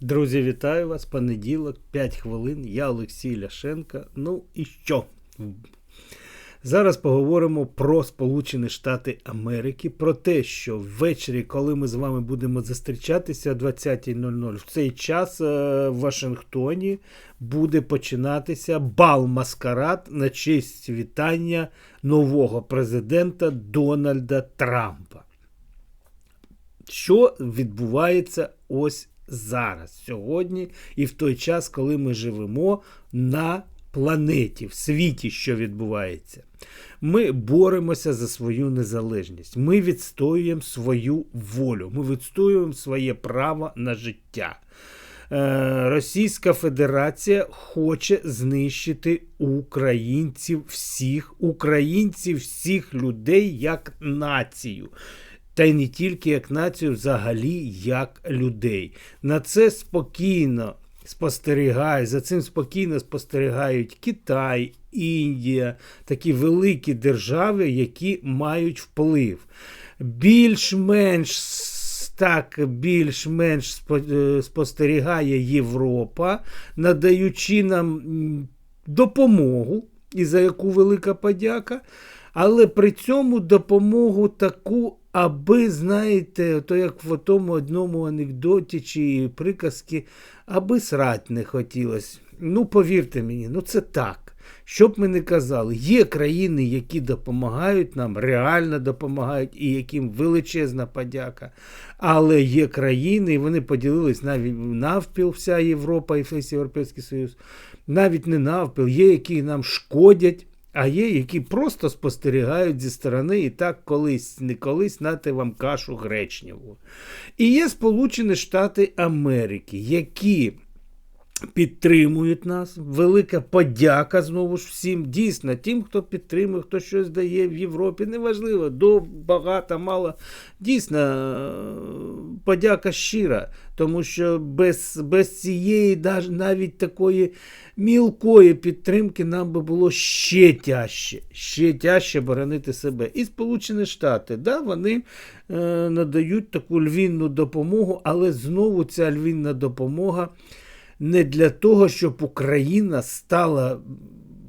Друзі, вітаю вас. Понеділок, 5 хвилин. Я Олексій Ляшенко. Ну і що? Зараз поговоримо про Сполучені Штати Америки, про те, що ввечері, коли ми з вами будемо зустрічатися о 20.00, в цей час е, в Вашингтоні буде починатися бал маскарад на честь вітання нового президента Дональда Трампа. Що відбувається ось зараз, сьогодні, і в той час, коли ми живемо на планеті, в світі, що відбувається. Ми боремося за свою незалежність. Ми відстоюємо свою волю, ми відстоюємо своє право на життя. Е, Російська Федерація хоче знищити українців всіх, українців всіх людей як націю. Та й не тільки як націю, взагалі як людей. На це спокійно спостерігають, за цим спокійно спостерігають Китай, Індія, такі великі держави, які мають вплив. Більш-менш так більш-менш е, спостерігає Європа, надаючи нам допомогу, і за яку велика подяка, але при цьому допомогу таку, аби, знаєте, то як в тому одному анекдоті чи приказці, аби срать не хотілося. Ну, повірте мені, ну це так. Що б ми не казали, є країни, які допомагають нам, реально допомагають, і яким величезна подяка. Але є країни, і вони поділились навіть навпіл, вся Європа і весь Європейський Союз, навіть не навпіл, є, які нам шкодять, а є, які просто спостерігають зі сторони і так колись, не колись нати вам кашу гречневу. І є Сполучені Штати Америки, які підтримують нас. Велика подяка знову ж всім. Дійсно, тим, хто підтримує, хто щось дає в Європі. Неважливо, до багато, мало. Дійсно, е, подяка щира, тому що без, без цієї навіть такої мілкої підтримки нам би було ще тяжче, ще тяжче боронити себе. І Сполучені Штати, да, вони е, надають таку львінну допомогу, але знову ця львінна допомога не для того, щоб Україна стала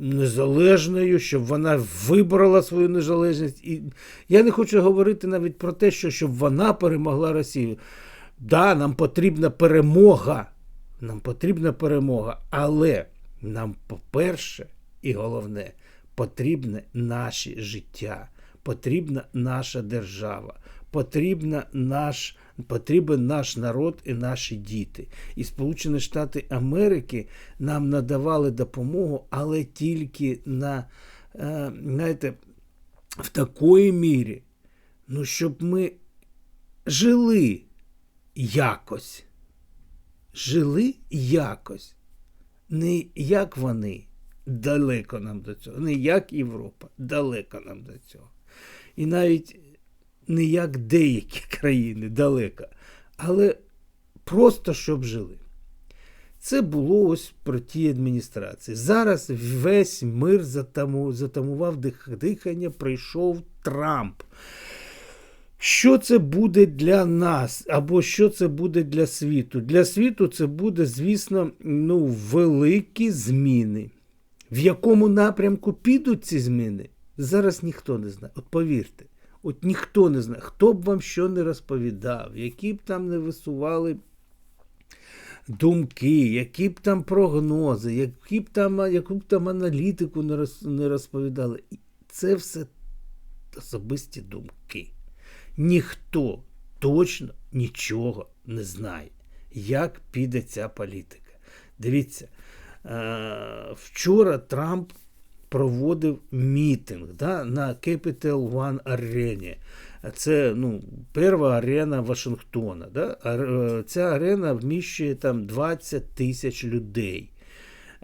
незалежною, щоб вона вибрала свою незалежність. І я не хочу говорити навіть про те, що щоб вона перемогла Росію. Да, нам потрібна перемога. Нам потрібна перемога, але нам, по-перше, і головне, потрібне наше життя, потрібна наша держава, потрібна наш, потрібен наш народ і наші діти. І Сполучені Штати Америки нам надавали допомогу, але тільки на, е, знаєте, в такої мірі, ну, щоб ми жили якось. Жили якось. Не як вони, далеко нам до цього, не як Європа, далеко нам до цього. І навіть не як деякі країни далеко, але просто щоб жили. Це було ось про ті адміністрації. Зараз весь мир затаму, затамував дихання, прийшов Трамп. Що це буде для нас, або що це буде для світу? Для світу це буде, звісно, ну, великі зміни. В якому напрямку підуть ці зміни, зараз ніхто не знає. От повірте, от ніхто не знає, хто б вам що не розповідав, які б там не висували думки, які б там прогнози, які б там, яку б там аналітику не розповідали. Це все особисті думки. Ніхто точно нічого не знає, як піде ця політика. Дивіться, е, вчора Трамп проводив мітинг да, на Capital One арені. Це ну, перша арена Вашингтона. Да? Е, Ця арена вміщує там 20 тисяч людей.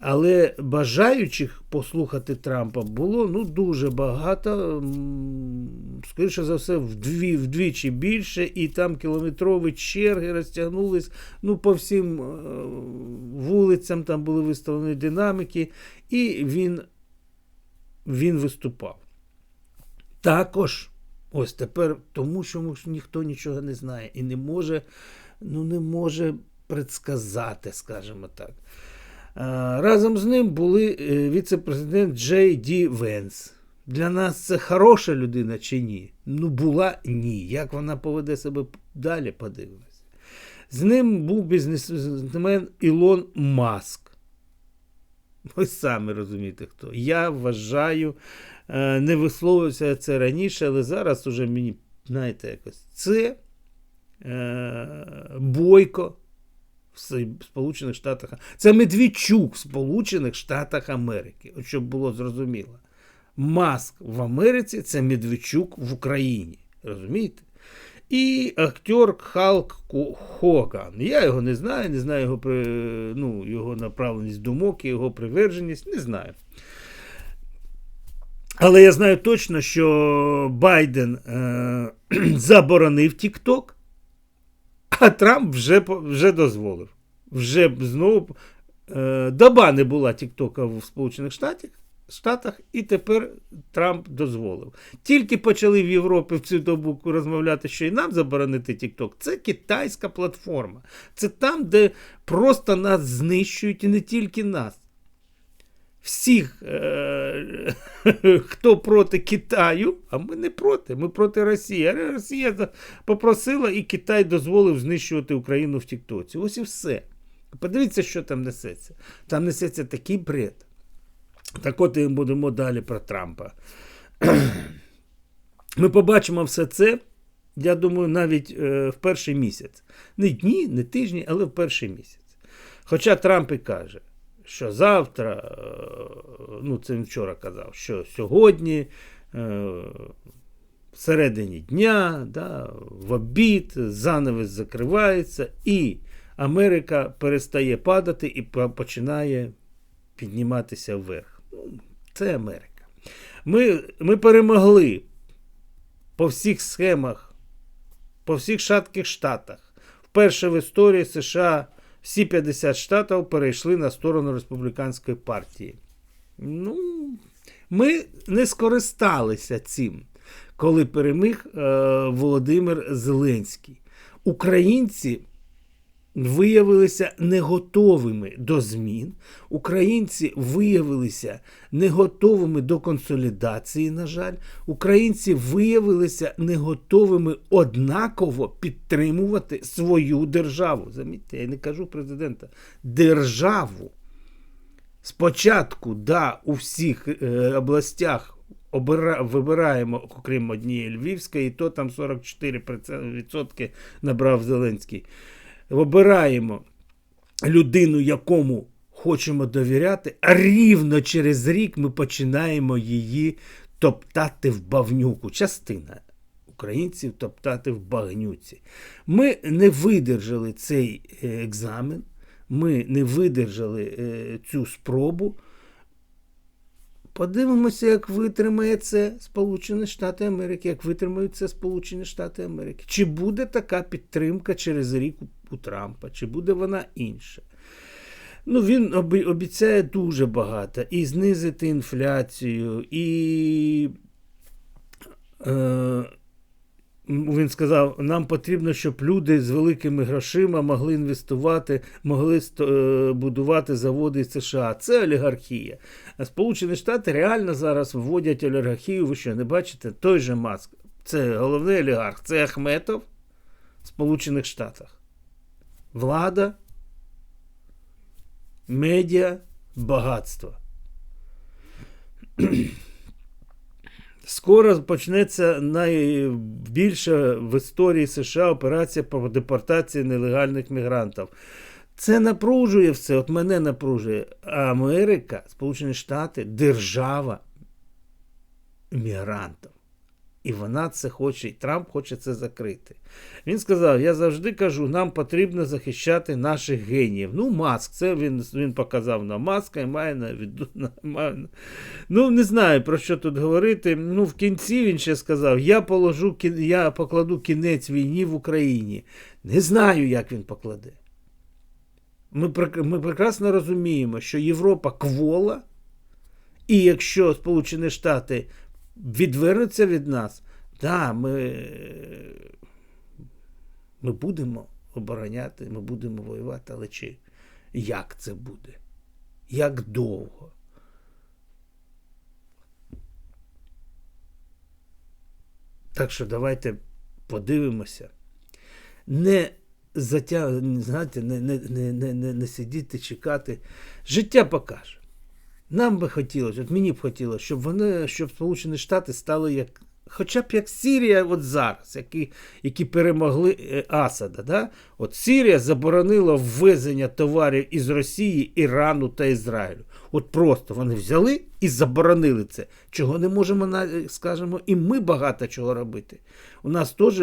Але бажаючих послухати Трампа було ну, дуже багато, скоріше за все, вдві, вдвічі більше, і там кілометрові черги розтягнулись ну, по всім е, вулицям, там були виставлені динаміки, і він, він виступав. Також, ось тепер, тому що ніхто нічого не знає і не може, ну, не може предсказати, скажімо так. Разом з ним були е, віце-президент Джей Ді Венс. Для нас це хороша людина чи ні? Ну, була ні. Як вона поведе себе далі, подивимось. З ним був бізнесмен Ілон Маск. Ви самі розумієте хто. Я вважаю, е, не висловився це раніше, але зараз уже мені, знаєте, якось це е, Бойко в Сполучених Штатах. Це Медведчук в Сполучених Штатах Америки. От щоб було зрозуміло. Маск в Америці це Медведчук в Україні. Розумієте? І актер Халк Хоган. Я його не знаю, не знаю його ну, його направленість думок, його приверженість, не знаю. Але я знаю точно, що Байден е- заборонив TikTok, а Трамп вже вже дозволив. Вже знову е- доба не була Тіктока в Сполучених Штатах. Штатах, і тепер Трамп дозволив. Тільки почали в Європі в цю добу розмовляти, що і нам заборонити TikTok. Це китайська платформа. Це там, де просто нас знищують і не тільки нас. Всіх, е- хто проти Китаю, а ми не проти, ми проти Росії. А Росія попросила і Китай дозволив знищувати Україну в Тіктоці. Ось і все. Подивіться, що там несеться. Там несеться такий бред. Так от і будемо далі про Трампа. Ми побачимо все це, я думаю, навіть е, в перший місяць. Не дні, не тижні, але в перший місяць. Хоча Трамп і каже, що завтра, е, ну це він вчора казав, що сьогодні, е, всередині дня, да, в обід, занавес закривається, і Америка перестає падати і починає підніматися вверх. Це Америка. Ми, Ми перемогли по всіх схемах, по всіх шатких штатах. Вперше в історії США всі 50 штатів перейшли на сторону республіканської партії. Ну, Ми не скористалися цим, коли переміг е, Володимир Зеленський. Українці виявилися не готовими до змін. Українці виявилися не готовими до консолідації, на жаль, українці виявилися не готовими однаково підтримувати свою державу. Замітьте, я не кажу президента, державу. Спочатку, да, у всіх е, областях обира, вибираємо, окрім однієї Львівської, і то там 44% набрав Зеленський обираємо людину, якому хочемо довіряти, а рівно через рік ми починаємо її топтати в бавнюку. Частина українців топтати в багнюці. Ми не видержали цей е, екзамен, ми не видержали е, цю спробу. Подивимося, як витримає це Сполучені Штати Америки, як витримають це Сполучені Штати Америки. Чи буде така підтримка через рік у Трампа, чи буде вона інша? Ну, Він обіцяє дуже багато і знизити інфляцію, і. Е, він сказав, нам потрібно, щоб люди з великими грошима могли інвестувати, могли е, будувати заводи США. Це олігархія. А Сполучені Штати реально зараз вводять олігархію. Ви що не бачите? Той же Маск. Це головний олігарх. Це Ахметов в Сполучених Штатах. Влада, медіа, багатство. Скоро почнеться найбільша в історії США операція по депортації нелегальних мігрантів. Це напружує все, от мене напружує. Америка, Сполучені Штати, держава мігрантів. І вона це хоче, і Трамп хоче це закрити. Він сказав: я завжди кажу, нам потрібно захищати наших геніїв. Ну, маск, це він він показав на маска і має на віду. Ну, не знаю, про що тут говорити. Ну, В кінці він ще сказав: я положу, я покладу кінець війні в Україні. Не знаю, як він покладе. Ми, Ми прекрасно розуміємо, що Європа квола, і якщо Сполучені Штати відвернуться від нас, да, ми ми будемо обороняти, ми будемо воювати, але чи як це буде? Як довго? Так що давайте подивимося. Не затяг... знаєте, не, не, не, не, не сидіти, чекати. Життя покаже. Нам би хотілося, от мені б хотілося, щоб вони, щоб Сполучені Штати стали як. Хоча б як Сірія от зараз, які які перемогли е, Асада. Да? От Сірія заборонила ввезення товарів із Росії, Ірану та Ізраїлю. От просто вони взяли і заборонили це. Чого не можемо, скажімо, і ми багато чого робити. У нас теж,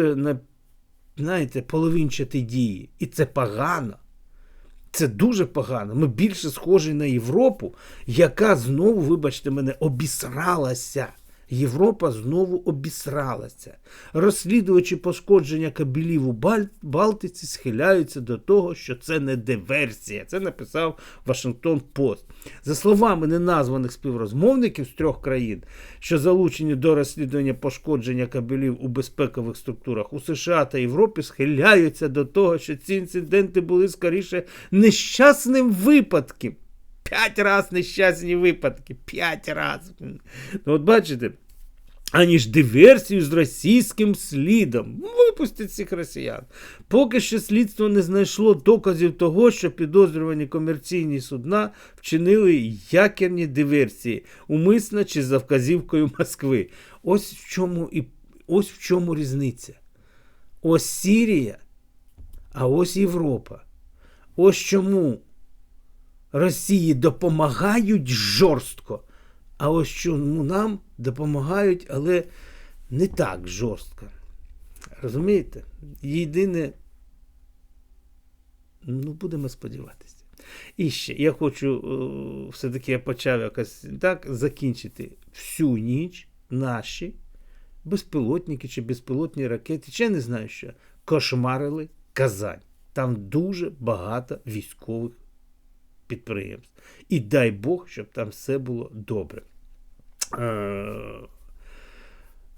знаєте, половинчаті дії. І це погано. Це дуже погано. Ми більше схожі на Європу, яка знову, вибачте мене, обісралася. Європа знову обісралася. Розслідувачі пошкодження кабелів у Балтиці схиляються до того, що це не диверсія. Це написав Вашингтон Пост. За словами неназваних співрозмовників з трьох країн, що залучені до розслідування пошкодження кабелів у безпекових структурах у США та Європі, схиляються до того, що ці інциденти були скоріше нещасним випадком. П'ять раз нещасні випадки. П'ять раз. Ну, от бачите, аніж диверсію з російським слідом. Випустять цих росіян. Поки що слідство не знайшло доказів того, що підозрювані комерційні судна вчинили якірні диверсії, умисно чи за вказівкою Москви. Ось в чому і ось в чому різниця. Ось Сірія, а ось Європа. Ось чому Росії допомагають жорстко, а ось чому нам допомагають, але не так жорстко. Розумієте? Єдине, ну, будемо сподіватися. І ще я хочу, все-таки я почав якось так закінчити всю ніч наші безпілотники чи безпілотні ракети, чи я не знаю що, кошмарили Казань. Там дуже багато військових підприємств. І дай Бог, щоб там все було добре.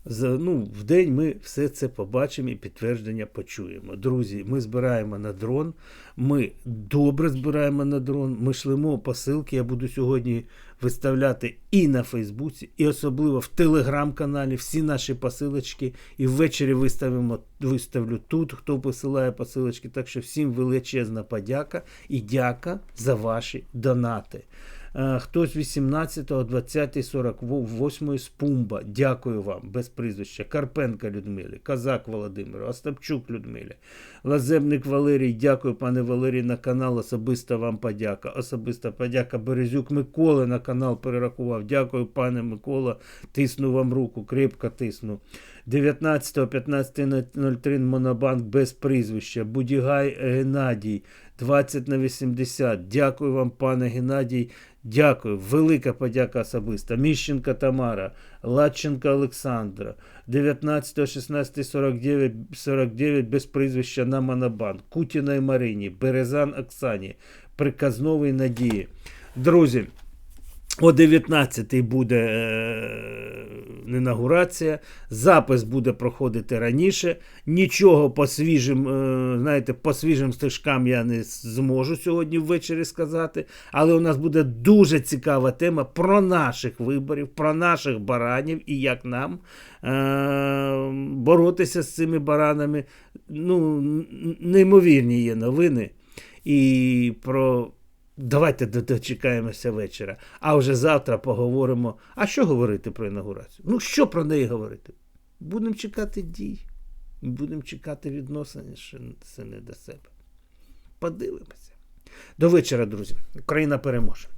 За, ну, В день ми все це побачимо і підтвердження почуємо. Друзі, ми збираємо на дрон, ми добре збираємо на дрон, ми шлемо посилки. Я буду сьогодні виставляти і на Фейсбуці, і особливо в телеграм-каналі всі наші посилочки. І ввечері виставимо, виставлю тут, хто посилає посилочки. Так що всім величезна подяка і дяка за ваші донати. Е, хтось 18, 20, 48 з Пумба. Дякую вам, без прізвища. Карпенка Людмилі, Казак Володимиру, Остапчук Людмилі, Лазебник Валерій. Дякую, пане Валерій, на канал. Особиста вам подяка. Особиста подяка Березюк Миколи на канал перерахував. Дякую, пане Микола. Тисну вам руку, крепко тисну. 19.15.03 Монобанк без прізвища. Будігай Геннадій. 20 на 80. Дякую вам, пане Геннадій. Дякую. Велика подяка особиста. Міщенка Тамара, Ладченка Олександра, 19, 16, 49, 49 без прізвища на Монобанк, Кутіної Марині, Березан Оксані, Приказновий Надії. Друзі. О 19-й буде е, інаугурація, запис буде проходити раніше. Нічого по свіжим, е, знаєте, по свіжим стежкам я не зможу сьогодні ввечері сказати. Але у нас буде дуже цікава тема про наших виборів, про наших баранів і як нам е, боротися з цими баранами. Ну, Неймовірні є новини. І про. Давайте дочекаємося вечора. А вже завтра поговоримо. А що говорити про інаугурацію? Ну, що про неї говорити? Будемо чекати дій. Будемо чекати відносин, це не до себе. Подивимося. До вечора, друзі. Україна переможе.